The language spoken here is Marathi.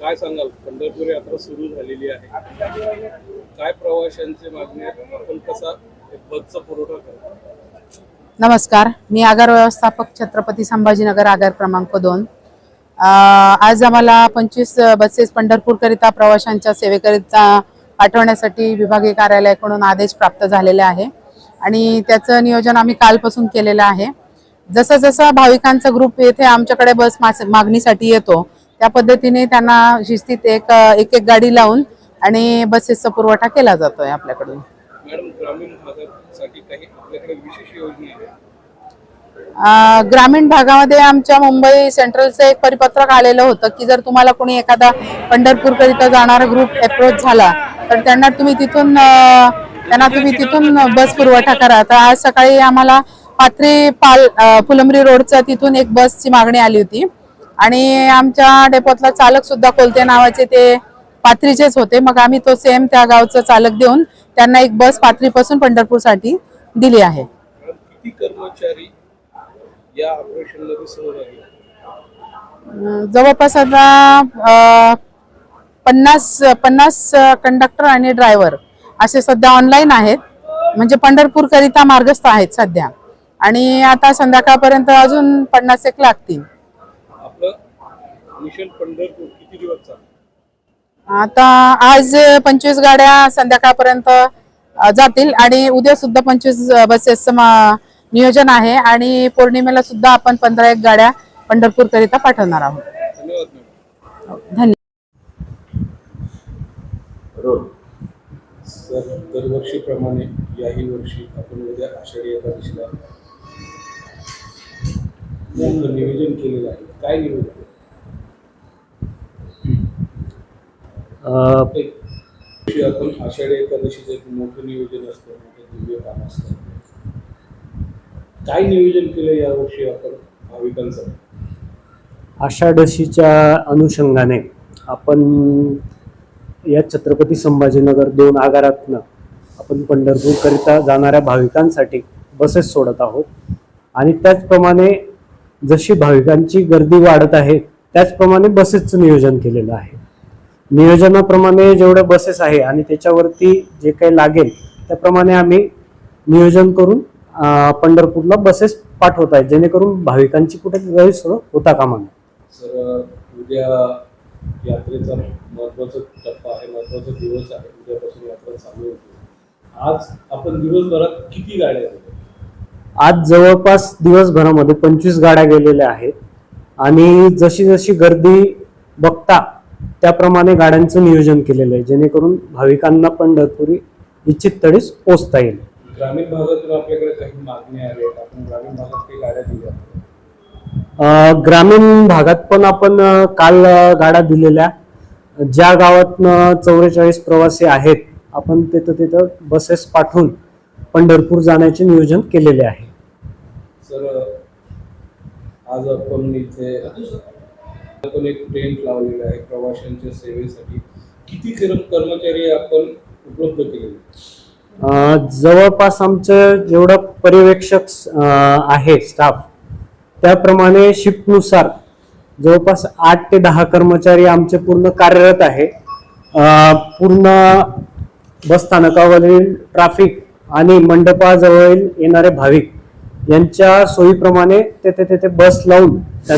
काय सांगाल पंढरपूर यात्रा सुरू झालेली आहे. काय प्रवाशांचे मागणी आपण कसा बसचा पुरवठा करतो नमस्कार. मी आगार व्यवस्थापक छत्रपती संभाजीनगर आगार क्रमांक दोन. आज आम्हाला पंचवीस बसेस पंढरपूरकरिता प्रवाशांच्या सेवेकरिता पाठवण्यासाठी विभागीय कार्यालयाकडून आदेश प्राप्त झालेले आहे. आणि त्याचं नियोजन आम्ही कालपासून केलेलं आहे. जसं जसं भाविकांचा ग्रुप येथे आमच्याकडे बस मागणीसाठी येतो. त्या पद्धतीने त्यांना शिस्तीत एक एक एक गाडी लावून आणि बसेसचा पुरवठा केला जातोय आपल्याकडून. ग्रामीण भागामध्ये आमच्या मुंबई सेंट्रलचं एक परिपत्रक आलेलं होतं की जर तुम्हाला कोणी एखादा पंढरपूरकरिता जाणारा ग्रुप अप्रोच झाला तर त्यांना तुम्ही तिथून त्यांना तुम्ही तिथून बस पुरवठा करा. तर आज सकाळी आम्हाला पाथरी पाल फुलंब्री रोडचा तिथून एक बसची मागणी आली होती. आणि आमच्या डेपोतला चालक सुद्धा कोलते नावाचे ते पाथरीचेच होते. मग आम्ही तो सेम त्या गावचा चालक देऊन त्यांना एक बस पाथरीपासून पंढरपूरसाठी दिली आहे. कर्मचारी या जवळपास आता पन्नास पन्नास कंडक्टर आणि ड्रायव्हर असे सध्या ऑनलाईन आहेत. म्हणजे पंढरपूर करिता मार्गस्थ आहेत सध्या. आणि आता संध्याकाळपर्यंत अजून पन्नास एक लागतील. आपलं मिशन पंढरपूर किती दिवस चालतं आता आज पंचवीस गाड्या संध्याकाळपर्यंत जातील. आणि उद्या सुद्धा पंचवीस बसेसचं नियोजन आहे. आणि पौर्णिमेला सुद्धा आपण पंधरा एक गाड्या पंढरपूर करिता पाठवणार आहोत. धन्यवाद सर दरवर्षीप्रमाणे याही वर्षी आपण उद्या आषाढी एकादशीला मोठं नियोजन केलेलं आहे. काय नियोजन आपण आषाढी एकादशीचं एक मोठं नियोजन असतं मोठं दिव्य काम असतं. काय नियोजन केलं यावर्षी आपण भाविकांसाठी आषाढशीच्या अनुषंगाने आपण या छत्रपती संभाजीनगर दोन आगारातनं आपण पंढरपूरकरिता जाणाऱ्या भाविकांसाठी बसेस सोडत आहोत. आणि त्याचप्रमाणे जशी भाविकांची गर्दी वाढत आहे त्याचप्रमाणे बसेसचं नियोजन केलेलं आहे. नियोजनाप्रमाणे जेवढ्या बसेस आहे आणि त्याच्यावरती जे काही लागेल त्याप्रमाणे आम्ही नियोजन करून पंढरपूरला बसेस पाठवत आहेत जेणेकरून भाविकांची कुठे गैरसोय होता कामा नये. सर उद्या यात्रेचा महत्त्वाचा टप्पा आहे महत्त्वाचा दिवस आहे. उद्यापासून यात्रा चालू होते. आज आपण दिवसभरात किती गाड्या झाल्या आज जवळपास दिवसभरामध्ये पंचवीस गाड्या गेलेल्या आहेत. आणि जशी जशी गर्दी बघता त्याप्रमाणे गाड्यांचं नियोजन केलेलं आहे. जेणेकरून भाविकांना पंढरपुरी इच्छित तडीस पोचता येईल. ग्रामीण भागातून आपल्याकडे काही मागण्या आल्या आहेत. आपण ग्रामीण भागात काही गाड्या दिल्या ग्रामीण भागात पण आपण काल गाड्या दिलेल्या. ज्या गावातनं चौवेचाळीस प्रवासी आहेत आपण तिथं तिथं बसेस पाठवून पंढरपूर जाण्याचे नियोजन केलेले आहे. सर आज आपण इथे आपण एक टेंट लावलेला आहे प्रवाशांच्या सेवेसाठी. किती कर्म- कर्मचारी आपण उपलब्ध केलेले जवळपास आमचं जेवढं पर्यवेक्षक आहे स्टाफ त्याप्रमाणे शिफ्टनुसार जवळपास आठ ते दहा कर्मचारी आमचे पूर्ण कार्यरत आहे. पूर्ण बसस्थानकावरील ट्राफिक आणि मंडपाजवळील येणारे भाविक यांच्या सोयीप्रमाणे तेथे तेथे बस लावून त्यांना